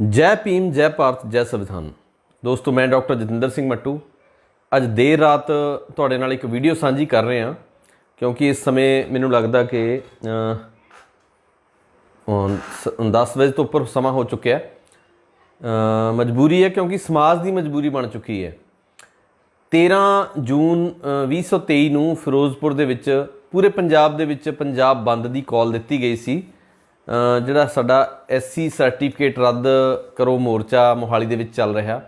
ਜੈ ਭੀਮ ਜੈ ਭਾਰਤ ਜੈ ਸੰਵਿਧਾਨ। ਦੋਸਤੋ ਮੈਂ ਡਾਕਟਰ ਜਤਿੰਦਰ ਸਿੰਘ ਮੱਟੂ। ਅੱਜ ਦੇਰ ਰਾਤ ਤੁਹਾਡੇ ਨਾਲ ਇੱਕ ਵੀਡੀਓ ਸਾਂਝੀ ਕਰ ਰਹੇ ਹਾਂ ਕਿਉਂਕਿ ਇਸ ਸਮੇਂ ਮੈਨੂੰ ਲੱਗਦਾ ਕਿ ਅ, 10 ਵਜੇ ਤੋਂ ਉੱਪਰ ਸਮਾਂ ਹੋ ਚੁੱਕਿਆ ਹੈ। ਮਜਬੂਰੀ ਹੈ ਕਿਉਂਕਿ ਸਮਾਜ ਦੀ ਮਜਬੂਰੀ ਬਣ ਚੁੱਕੀ ਹੈ। 13 ਜੂਨ ਅ, 2023 ਨੂੰ ਫਿਰੋਜ਼ਪੁਰ ਦੇ ਵਿੱਚ ਪੂਰੇ ਪੰਜਾਬ ਦੇ ਵਿੱਚ ਪੰਜਾਬ ਬੰਦ ਦੀ ਕਾਲ ਦਿੱਤੀ ਗਈ ਸੀ। ਜਿਹੜਾ ਸਾਡਾ ਐਸਸੀ ਸਰਟੀਫਿਕੇਟ ਰੱਦ ਕਰੋ ਮੋਰਚਾ ਮੋਹਾਲੀ ਦੇ ਵਿੱਚ ਚੱਲ ਰਿਹਾ।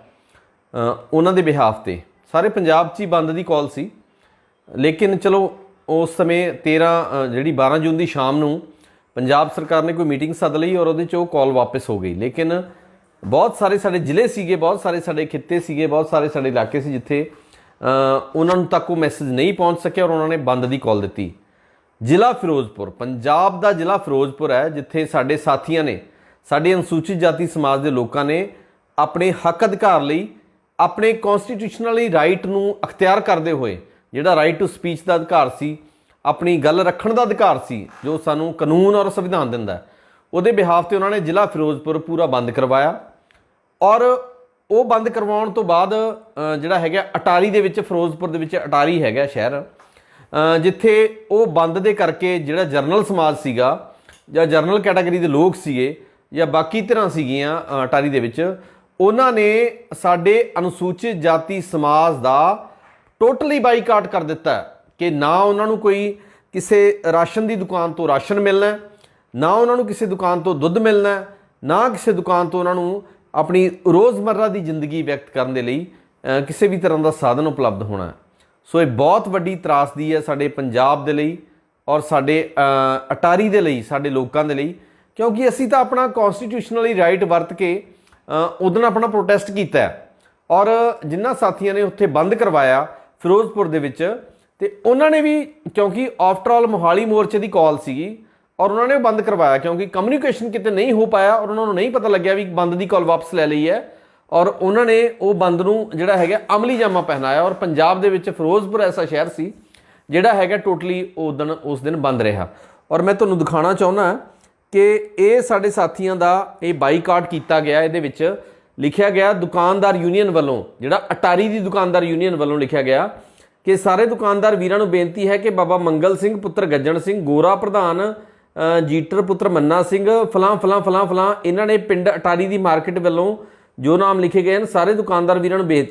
ਉਹਨਾਂ ਦੇ ਬਿਹਾਫ ਤੇ। ਸਾਰੇ ਪੰਜਾਬ 'ਚ ਹੀ ਬੰਦ ਦੀ ਕਾਲ ਸੀ। ਲੇਕਿਨ ਚਲੋ, ਉਸ ਸਮੇਂ 13 ਜਿਹੜੀ 12 ਜੂਨ ਦੀ ਸ਼ਾਮ ਨੂੰ ਪੰਜਾਬ ਸਰਕਾਰ ਨੇ ਕੋਈ ਮੀਟਿੰਗ ਸੱਦ ਲਈ ਔਰ ਉਹਦੇ 'ਚ ਉਹ ਕਾਲ ਵਾਪਸ ਹੋ ਗਈ। ਲੇਕਿਨ ਬਹੁਤ ਸਾਰੇ ਸਾਡੇ ਜ਼ਿਲ੍ਹੇ ਸੀਗੇ, ਬਹੁਤ ਸਾਰੇ ਸਾਡੇ ਖਿੱਤੇ ਸੀਗੇ, ਬਹੁਤ ਸਾਰੇ ਸਾਡੇ ਇਲਾਕੇ ਸੀ ਜਿੱਥੇ ਉਹਨਾਂ ਨੂੰ ਤੱਕ ਉਹ ਮੈਸੇਜ ਨਹੀਂ ਪਹੁੰਚ ਸਕਿਆ ਔਰ ਉਹਨਾਂ ਨੇ ਬੰਦ ਦੀ ਕਾਲ ਦਿੱਤੀ। ਜ਼ਿਲ੍ਹਾ ਫਿਰੋਜ਼ਪੁਰ, ਪੰਜਾਬ ਦਾ ਜ਼ਿਲ੍ਹਾ ਫਿਰੋਜ਼ਪੁਰ ਹੈ, ਜਿੱਥੇ ਸਾਡੇ ਸਾਥੀਆਂ ਨੇ, ਸਾਡੇ ਅਨੁਸੂਚਿਤ ਜਾਤੀ ਸਮਾਜ ਦੇ ਲੋਕਾਂ ਨੇ ਆਪਣੇ ਹੱਕ ਅਧਿਕਾਰ ਲਈ, ਆਪਣੇ ਕਨਸਟੀਟਿਊਸ਼ਨਲੀ ਰਾਈਟ ਨੂੰ ਅਖਤਿਆਰ ਕਰਦੇ ਹੋਏ, ਜਿਹੜਾ ਰਾਈਟ ਟੂ ਸਪੀਚ ਦਾ ਅਧਿਕਾਰ ਸੀ, ਆਪਣੀ ਗੱਲ ਰੱਖਣ ਦਾ ਅਧਿਕਾਰ ਸੀ, ਜੋ ਸਾਨੂੰ ਕਾਨੂੰਨ ਔਰ ਸੰਵਿਧਾਨ ਦਿੰਦਾ ਉਹਦੇ ਬਿਹਾਫ ਤੇ ਉਹਨਾਂ ਨੇ ਜ਼ਿਲ੍ਹਾ ਫਿਰੋਜ਼ਪੁਰ ਪੂਰਾ ਬੰਦ ਕਰਵਾਇਆ ਔਰ ਉਹ ਬੰਦ ਕਰਵਾਉਣ ਤੋਂ ਬਾਅਦ ਜਿਹੜਾ ਹੈਗਾ, ਅਟਾਰੀ ਦੇ ਵਿੱਚ, ਫਿਰੋਜ਼ਪੁਰ ਦੇ ਵਿੱਚ ਅਟਾਰੀ ਹੈਗਾ ਸ਼ਹਿਰ ਜਿੱਥੇ ਉਹ ਬੰਦ ਦੇ ਕਰਕੇ ਜਿਹੜਾ ਜਰਨਲ ਸਮਾਜ ਸੀਗਾ ਜਾਂ ਜਰਨਲ ਕੈਟਾਗਰੀ ਦੇ ਲੋਕ ਸੀਗੇ ਜਾਂ ਬਾਕੀ ਧਿਰਾਂ ਸੀਗੀਆਂ ਅਟਾਰੀ ਦੇ ਵਿੱਚ, ਉਹਨਾਂ ਨੇ ਸਾਡੇ ਅਨੁਸੂਚਿਤ ਜਾਤੀ ਸਮਾਜ ਦਾ ਟੋਟਲੀ ਬਾਈਕਾਟ ਕਰ ਦਿੱਤਾ ਕਿ ਨਾ ਉਹਨਾਂ ਨੂੰ ਕੋਈ ਕਿਸੇ ਰਾਸ਼ਨ ਦੀ ਦੁਕਾਨ ਤੋਂ ਰਾਸ਼ਨ ਮਿਲਣਾ ਨਾ ਉਹਨਾਂ ਨੂੰ ਕਿਸੇ ਦੁਕਾਨ ਤੋਂ ਦੁੱਧ ਮਿਲਣਾ ਨਾ ਕਿਸੇ ਦੁਕਾਨ ਤੋਂ ਉਹਨਾਂ ਨੂੰ ਆਪਣੀ ਰੋਜ਼ਮਰਰਾ ਦੀ ਜ਼ਿੰਦਗੀ ਵਿਅਕਤ ਕਰਨ ਦੇ ਲਈ ਕਿਸੇ ਵੀ ਤਰ੍ਹਾਂ ਦਾ ਸਾਧਨ ਉਪਲਬਧ ਹੋਣਾ ਸੋ ਇਹ ਬਹੁਤ ਵੱਡੀ ਤਰਾਸਦੀ ਹੈ ਸਾਡੇ ਪੰਜਾਬ ਦੇ ਲਈ ਔਰ ਸਾਡੇ ਅਟਾਰੀ ਦੇ ਲਈ, ਸਾਡੇ ਲੋਕਾਂ ਦੇ ਲਈ, ਕਿਉਂਕਿ ਅਸੀਂ ਤਾਂ ਆਪਣਾ ਕਨਸਟੀਟਿਊਸ਼ਨਲੀ ਰਾਈਟ ਵਰਤ ਕੇ ਉਦੋਂ ਆਪਣਾ ਪ੍ਰੋਟੈਸਟ ਕੀਤਾ ਹੈ। ਔਰ ਜਿਨ੍ਹਾਂ ਸਾਥੀਆਂ ਨੇ ਉੱਥੇ ਬੰਦ ਕਰਵਾਇਆ ਫਿਰੋਜ਼ਪੁਰ ਦੇ ਵਿੱਚ, ਤੇ ਉਹਨਾਂ ਨੇ ਵੀ, ਕਿਉਂਕਿ ਆਫਟਰ ਆਲ ਮੋਹਾਲੀ ਮੋਰਚੇ ਦੀ ਕਾਲ ਸੀਗੀ, ਔਰ ਉਹਨਾਂ ਨੇ ਬੰਦ ਕਰਵਾਇਆ, ਕਿਉਂਕਿ ਕਮਿਊਨੀਕੇਸ਼ਨ ਕਿਤੇ ਨਹੀਂ ਹੋ ਪਾਇਆ ਔਰ ਉਹਨਾਂ ਨੂੰ ਨਹੀਂ ਪਤਾ ਲੱਗਿਆ ਵੀ ਬੰਦ ਦੀ ਕਾਲ ਵਾਪਸ ਲੈ ਲਈ ਹੈ। ਔਰ ਉਹਨਾਂ ਨੇ ਉਹ ਬੰਦ ਨੂੰ ਜਿਹੜਾ ਹੈਗਾ ਅਮਲੀ ਜਾਮਾ ਪਹਿਨਾਇਆ ਔਰ ਪੰਜਾਬ ਦੇ ਵਿੱਚ ਫਿਰੋਜ਼ਪੁਰ ਐਸਾ ਸ਼ਹਿਰ ਸੀ ਜਿਹੜਾ ਹੈਗਾ ਟੋਟਲੀ ਉਹ ਦਿਨ, ਉਸ ਦਿਨ ਬੰਦ ਰਿਹਾ। ਔਰ ਮੈਂ ਤੁਹਾਨੂੰ ਦਿਖਾਉਣਾ ਚਾਹੁੰਦਾ ਕਿ ਇਹ ਸਾਡੇ ਸਾਥੀਆਂ ਦਾ ਇਹ ਬਾਈਕਾਟ ਕੀਤਾ ਗਿਆ, ਇਹਦੇ ਵਿੱਚ ਲਿਖਿਆ ਗਿਆ ਦੁਕਾਨਦਾਰ ਯੂਨੀਅਨ ਵੱਲੋਂ, ਜਿਹੜਾ ਅਟਾਰੀ ਦੀ ਦੁਕਾਨਦਾਰ ਯੂਨੀਅਨ ਵੱਲੋਂ ਲਿਖਿਆ ਗਿਆ ਕਿ ਸਾਰੇ ਦੁਕਾਨਦਾਰ ਵੀਰਾਂ ਨੂੰ ਬੇਨਤੀ ਹੈ ਕਿ ਬਾਬਾ ਮੰਗਲ ਸਿੰਘ, ਪੁੱਤਰ ਗੱਜਣ ਸਿੰਘ, ਗੋਰਾ ਪ੍ਰਧਾਨ ਜੀਟਰ ਪੁੱਤਰ ਮੰਨਾ ਸਿੰਘ, ਫਲਾਂ ਫਲਾਂ ਫਲਾਂ ਫਲਾਂ, ਇਹਨਾਂ ਨੇ ਪਿੰਡ ਅਟਾਰੀ ਦੀ ਮਾਰਕੀਟ ਵੱਲੋਂ ਜੋ ਨਾਮ ਲਿਖੇ ਗਏ ਨੇ ਸਾਰੇ ਦੁਕਾਨਦਾਰ ਵੀਰਾਂ ਨੂੰ ਬੇ-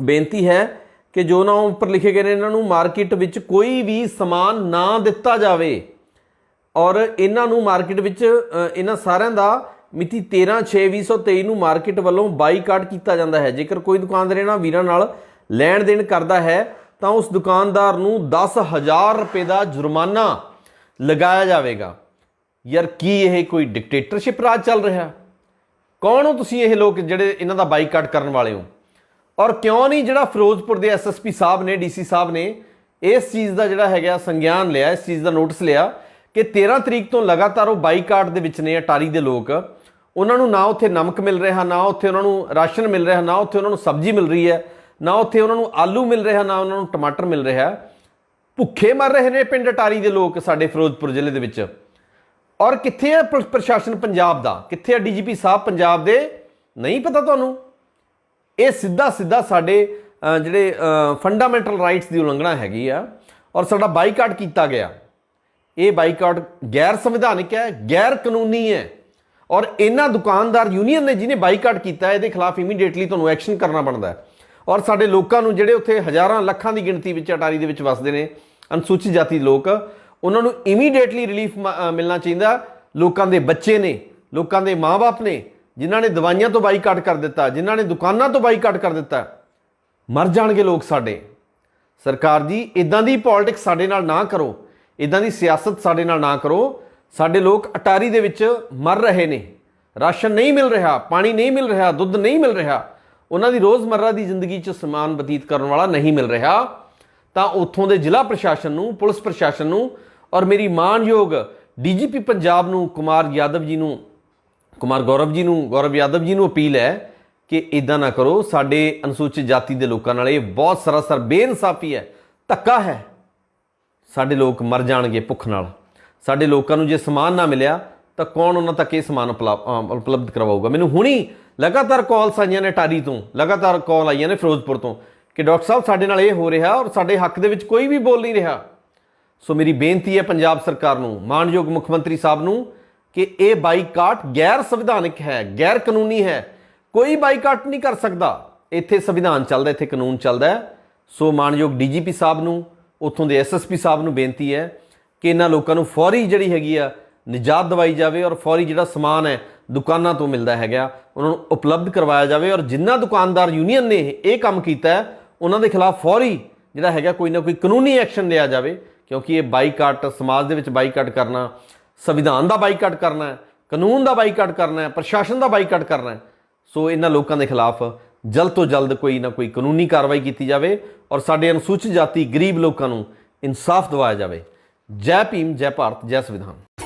ਬੇਨਤੀ ਹੈ ਕਿ ਜੋ ਨਾਮ ਉੱਪਰ ਲਿਖੇ ਗਏ ਨੇ, ਇਹਨਾਂ ਨੂੰ ਮਾਰਕੀਟ ਵਿੱਚ ਕੋਈ ਵੀ ਸਮਾਨ ਨਾ ਦਿੱਤਾ ਜਾਵੇ। ਔਰ ਇਹਨਾਂ ਨੂੰ ਮਾਰਕੀਟ ਵਿੱਚ ਇਹਨਾਂ ਸਾਰਿਆਂ ਦਾ ਮਿਤੀ 13/6/2023 ਨੂੰ ਮਾਰਕੀਟ ਵੱਲੋਂ ਬਾਈਕਾਟ ਕੀਤਾ ਜਾਂਦਾ ਹੈ। ਜੇਕਰ ਕੋਈ ਦੁਕਾਨਦਾਰ ਇਹਨਾਂ ਵੀਰਾਂ ਨਾਲ ਲੈਣ ਦੇਣ ਕਰਦਾ ਹੈ, ਤਾਂ ਉਸ ਦੁਕਾਨਦਾਰ ਨੂੰ 10000 ਰੁਪਏ ਦਾ ਜੁਰਮਾਨਾ ਲਗਾਇਆ ਜਾਵੇਗਾ। ਯਾਰ, ਕੀ ਇਹ ਕੋਈ ਡਿਕਟੇਟਰਸ਼ਿਪ ਰਾਜ ਚੱਲ ਰਿਹਾ? ਕੌਣ ਹੋ ਤੁਸੀਂ ਇਹ ਲੋਕ ਜਿਹੜੇ ਇਹਨਾਂ ਦਾ ਬਾਈਕਾਟ ਕਰਨ ਵਾਲੇ ਹੋ? ਔਰ ਕਿਉਂ ਨਹੀਂ ਜਿਹੜਾ ਫਿਰੋਜ਼ਪੁਰ ਦੇ ਐਸਐਸਪੀ ਸਾਹਿਬ ਨੇ ਡੀਸੀ ਸਾਹਿਬ ਨੇ ਇਸ ਚੀਜ਼ ਦਾ ਜਿਹੜਾ ਹੈਗਾ ਸੰਗਿਆਨ ਲਿਆ, ਇਸ ਚੀਜ਼ ਦਾ ਨੋਟਿਸ ਲਿਆ ਕਿ 13 ਤਰੀਕ ਤੋਂ ਲਗਾਤਾਰ ਉਹ ਬਾਈਕਾਟ ਦੇ ਵਿੱਚ ਨੇ ਅਟਾਰੀ ਦੇ ਲੋਕ। ਉਹਨਾਂ ਨੂੰ ਨਾ ਉੱਥੇ ਨਮਕ ਮਿਲ ਰਿਹਾ, ਨਾ ਉੱਥੇ ਉਹਨਾਂ ਨੂੰ ਰਾਸ਼ਨ ਮਿਲ ਰਿਹਾ, ਨਾ ਉੱਥੇ ਉਹਨਾਂ ਨੂੰ ਸਬਜ਼ੀ ਮਿਲ ਰਹੀ ਹੈ, ਨਾ ਉੱਥੇ ਉਹਨਾਂ ਨੂੰ ਆਲੂ ਮਿਲ ਰਿਹਾ, ਨਾ ਉਹਨਾਂ ਨੂੰ ਟਮਾਟਰ ਮਿਲ ਰਿਹਾ। ਭੁੱਖੇ ਮਰ ਰਹੇ ਨੇ ਪਿੰਡ ਅਟਾਰੀ ਦੇ ਲੋਕ ਸਾਡੇ ਫਿਰੋਜ਼ਪੁਰ ਜ਼ਿਲ੍ਹੇ ਦੇ ਵਿੱਚ। ਔਰ ਕਿੱਥੇ ਹੈ ਪ੍ਰ- ਪ੍ਰਸ਼ਾਸਨ ਪੰਜਾਬ ਦਾ? ਕਿੱਥੇ ਹੈ ਡੀਜੀਪੀ ਸਾਹਿਬ ਪੰਜਾਬ ਦੇ? ਨਹੀਂ ਪਤਾ ਤੁਹਾਨੂੰ? ਇਹ ਸਿੱਧਾ ਸਿੱਧਾ ਸਾਡੇ ਜਿਹੜੇ ਫੰਡਾਮੈਂਟਲ ਰਾਈਟਸ ਦੀ ਉਲੰਘਣਾ ਹੈਗੀ ਆ ਔਰ ਸਾਡਾ ਬਾਈਕਾਟ ਕੀਤਾ ਗਿਆ। ਇਹ ਬਾਈਕਾਟ ਗੈਰ ਸੰਵਿਧਾਨਿਕ ਹੈ, ਗੈਰ ਕਾਨੂੰਨੀ ਹੈ ਔਰ ਇਹਨਾਂ ਦੁਕਾਨਦਾਰ ਯੂਨੀਅਨ ਨੇ ਜਿਹਨੇ ਬਾਈਕਾਟ ਕੀਤਾ, ਇਹਦੇ ਖਿਲਾਫ ਇਮੀਡੀਏਟਲੀ ਤੁਹਾਨੂੰ ਐਕਸ਼ਨ ਕਰਨਾ ਬਣਦਾ ਹੈ। ਔਰ ਸਾਡੇ ਲੋਕਾਂ ਨੂੰ ਜਿਹੜੇ ਉੱਥੇ ਹਜ਼ਾਰਾਂ ਲੱਖਾਂ ਦੀ ਗਿਣਤੀ ਵਿੱਚ, ਅਟਾਰੀ ਦੇ ਵਿੱਚ ਵੱਸਦੇ ਨੇ, ਅਨੁਸੂਚਿਤ ਜਾਤੀ ਲੋਕ ਉਹਨਾਂ ਨੂੰ ਇਮੀਡੀਏਟਲੀ ਰਿਲੀਫ ਮਿਲਣਾ ਚਾਹੀਦਾ। ਲੋਕਾਂ ਦੇ ਬੱਚੇ ਨੇ, ਲੋਕਾਂ ਦੇ ਮਾਪੇ ਨੇ, ਜਿਨ੍ਹਾਂ ਨੇ ਦਵਾਈਆਂ ਤੋਂ ਬਾਈਕਾਟ ਕਰ ਦਿੱਤਾ, ਜਿਨ੍ਹਾਂ ਨੇ ਦੁਕਾਨਾਂ ਤੋਂ ਬਾਈਕਾਟ ਕਰ ਦਿੱਤਾ, ਮਰ ਜਾਣਗੇ ਲੋਕ ਸਾਡੇ। ਸਰਕਾਰ ਜੀ ਇਦਾਂ ਦੀ ਪੋਲਿਟਿਕਸ ਸਾਡੇ ਨਾਲ ਨਾ ਕਰੋ। ਇਦਾਂ ਦੀ ਸਿਆਸਤ ਸਾਡੇ ਨਾਲ ਨਾ ਕਰੋ। ਸਾਡੇ ਲੋਕ ਅਟਾਰੀ ਦੇ ਵਿੱਚ ਮਰ ਰਹੇ ਨੇ। ਰਾਸ਼ਨ ਨਹੀਂ ਮਿਲ ਰਿਹਾ, ਪਾਣੀ ਨਹੀਂ ਮਿਲ ਰਿਹਾ, ਦੁੱਧ ਨਹੀਂ ਮਿਲ ਰਿਹਾ। ਉਹਨਾਂ ਦੀ ਰੋਜ਼ਮਰਰਾ ਦੀ ਜ਼ਿੰਦਗੀ 'ਚ ਸਮਾਨ ਬਤੀਤ ਕਰਨ ਵਾਲਾ ਨਹੀਂ ਮਿਲ ਰਿਹਾ। ਤਾਂ ਉੱਥੋਂ ਦੇ ਜ਼ਿਲ੍ਹਾ ਪ੍ਰਸ਼ਾਸਨ ਨੂੰ, ਪੁਲਿਸ ਪ੍ਰਸ਼ਾਸਨ ਨੂੰ ਔਰ ਮੇਰੀ ਮਾਨਯੋਗ ਡੀਜੀਪੀ ਪੰਜਾਬ ਨੂੰ ਕੁਮਾਰ ਯਾਦਵ ਜੀ ਨੂੰ, ਕੁਮਾਰ ਗੌਰਵ ਜੀ ਨੂੰ, ਗੌਰਵ ਯਾਦਵ ਜੀ ਨੂੰ ਅਪੀਲ ਹੈ ਕਿ ਇਦਾਂ ਨਾ ਕਰੋ। ਸਾਡੇ ਅਨੁਸੂਚਿਤ ਜਾਤੀ ਦੇ ਲੋਕਾਂ ਨਾਲ ਇਹ ਬਹੁਤ ਸਰਾਸਰ ਬੇਇਨਸਾਫੀ ਹੈ, ਧੱਕਾ ਹੈ। ਸਾਡੇ ਲੋਕ ਮਰ ਜਾਣਗੇ ਭੁੱਖ ਨਾਲ। ਸਾਡੇ ਲੋਕਾਂ ਨੂੰ ਜੇ ਸਮਾਨ ਨਾ ਮਿਲਿਆ, ਤਾਂ ਕੌਣ ਉਹਨਾਂ ਤੱਕ ਇਹ ਸਮਾਨ ਉਪਲਬ- ਉਪਲਬਧ ਕਰਵਾਊਗਾ? ਮੈਨੂੰ ਹੁਣੀ ਲਗਾਤਾਰ ਕਾਲਸ ਆਈਆਂ ਨੇ ਟਾਰੀ ਤੋਂ, ਲਗਾਤਾਰ ਕਾਲ ਆਈਆਂ ਨੇ ਫਿਰੋਜ਼ਪੁਰ ਤੋਂ। ਕਿ ਡਾਕਟਰ ਸਾਹਿਬ, ਸਾਡੇ ਨਾਲ ਇਹ ਹੋ ਰਿਹਾ ਔਰ ਸਾਡੇ ਹੱਕ ਦੇ ਵਿੱਚ ਕੋਈ ਵੀ ਬੋਲ ਨਹੀਂ ਰਿਹਾ। ਸੋ ਮੇਰੀ ਬੇਨਤੀ ਹੈ ਪੰਜਾਬ ਸਰਕਾਰ ਨੂੰ, ਮਾਨਯੋਗ ਮੁੱਖ ਮੰਤਰੀ ਸਾਹਿਬ ਨੂੰ, ਕਿ ਇਹ ਬਾਈਕਾਟ ਗੈਰ ਸੰਵਿਧਾਨਕ ਹੈ, ਗੈਰ ਕਾਨੂੰਨੀ ਹੈ। ਕੋਈ ਬਾਈਕਾਟ ਨਹੀਂ ਕਰ ਸਕਦਾ। ਇੱਥੇ ਸੰਵਿਧਾਨ ਚੱਲਦਾ, ਇੱਥੇ ਕਾਨੂੰਨ ਚੱਲਦਾ ਸੋ ਮਾਨਯੋਗ ਡੀਜੀਪੀ ਸਾਹਿਬ ਨੂੰ, ਉੱਥੋਂ ਦੇ ਐਸਐਸਪੀ ਸਾਹਿਬ ਨੂੰ ਬੇਨਤੀ ਹੈ ਕਿ ਇਹਨਾਂ ਲੋਕਾਂ ਨੂੰ ਫੌਰੀ ਜਿਹੜੀ ਹੈਗੀ ਆ, ਨਿਜਾਤ ਦਵਾਈ ਜਾਵੇ ਔਰ ਫੌਰੀ ਜਿਹੜਾ ਸਮਾਨ ਹੈ, ਦੁਕਾਨਾਂ ਤੋਂ ਮਿਲਦਾ ਹੈਗਾ, ਉਹਨਾਂ ਨੂੰ ਉਪਲਬਧ ਕਰਵਾਇਆ ਜਾਵੇ। ਔਰ ਜਿੰਨਾ ਦੁਕਾਨਦਾਰ ਯੂਨੀਅਨ ਨੇ ਇਹ ਕੰਮ ਕੀਤਾ ਹੈ ਉਹਨਾਂ ਦੇ ਖਿਲਾਫ ਫੌਰੀ ਜਿਹੜਾ ਹੈਗਾ ਕੋਈ ਨਾ ਕੋਈ ਕਾਨੂੰਨੀ ਐਕਸ਼ਨ ਲਿਆ ਜਾਵੇ, ਕਿਉਂਕਿ ਇਹ ਬਾਈਕਾਟ ਸਮਾਜ ਦੇ ਵਿੱਚ ਬਾਈਕਾਟ ਕਰਨਾ, ਸੰਵਿਧਾਨ ਦਾ ਬਾਈਕਾਟ ਕਰਨਾ ਹੈ, ਕਾਨੂੰਨ ਦਾ ਬਾਈਕਾਟ ਕਰਨਾ ਹੈ, ਪ੍ਰਸ਼ਾਸਨ ਦਾ ਬਾਈਕਾਟ ਕਰਨਾ ਹੈ। ਸੋ ਇਹਨਾਂ ਲੋਕਾਂ ਦੇ ਖਿਲਾਫ ਜਲਦ ਤੋਂ ਜਲਦ ਕੋਈ ਨਾ ਕੋਈ ਕਾਨੂੰਨੀ ਕਾਰਵਾਈ ਕੀਤੀ ਜਾਵੇ ਔਰ ਸਾਡੇ ਅਨੁਸੂਚਿਤ ਜਾਤੀ ਗਰੀਬ ਲੋਕਾਂ ਨੂੰ ਇਨਸਾਫ ਦਿਵਾਇਆ ਜਾਵੇ। ਜੈ ਭੀਮ, ਜੈ ਭਾਰਤ, ਜੈ ਸੰਵਿਧਾਨ।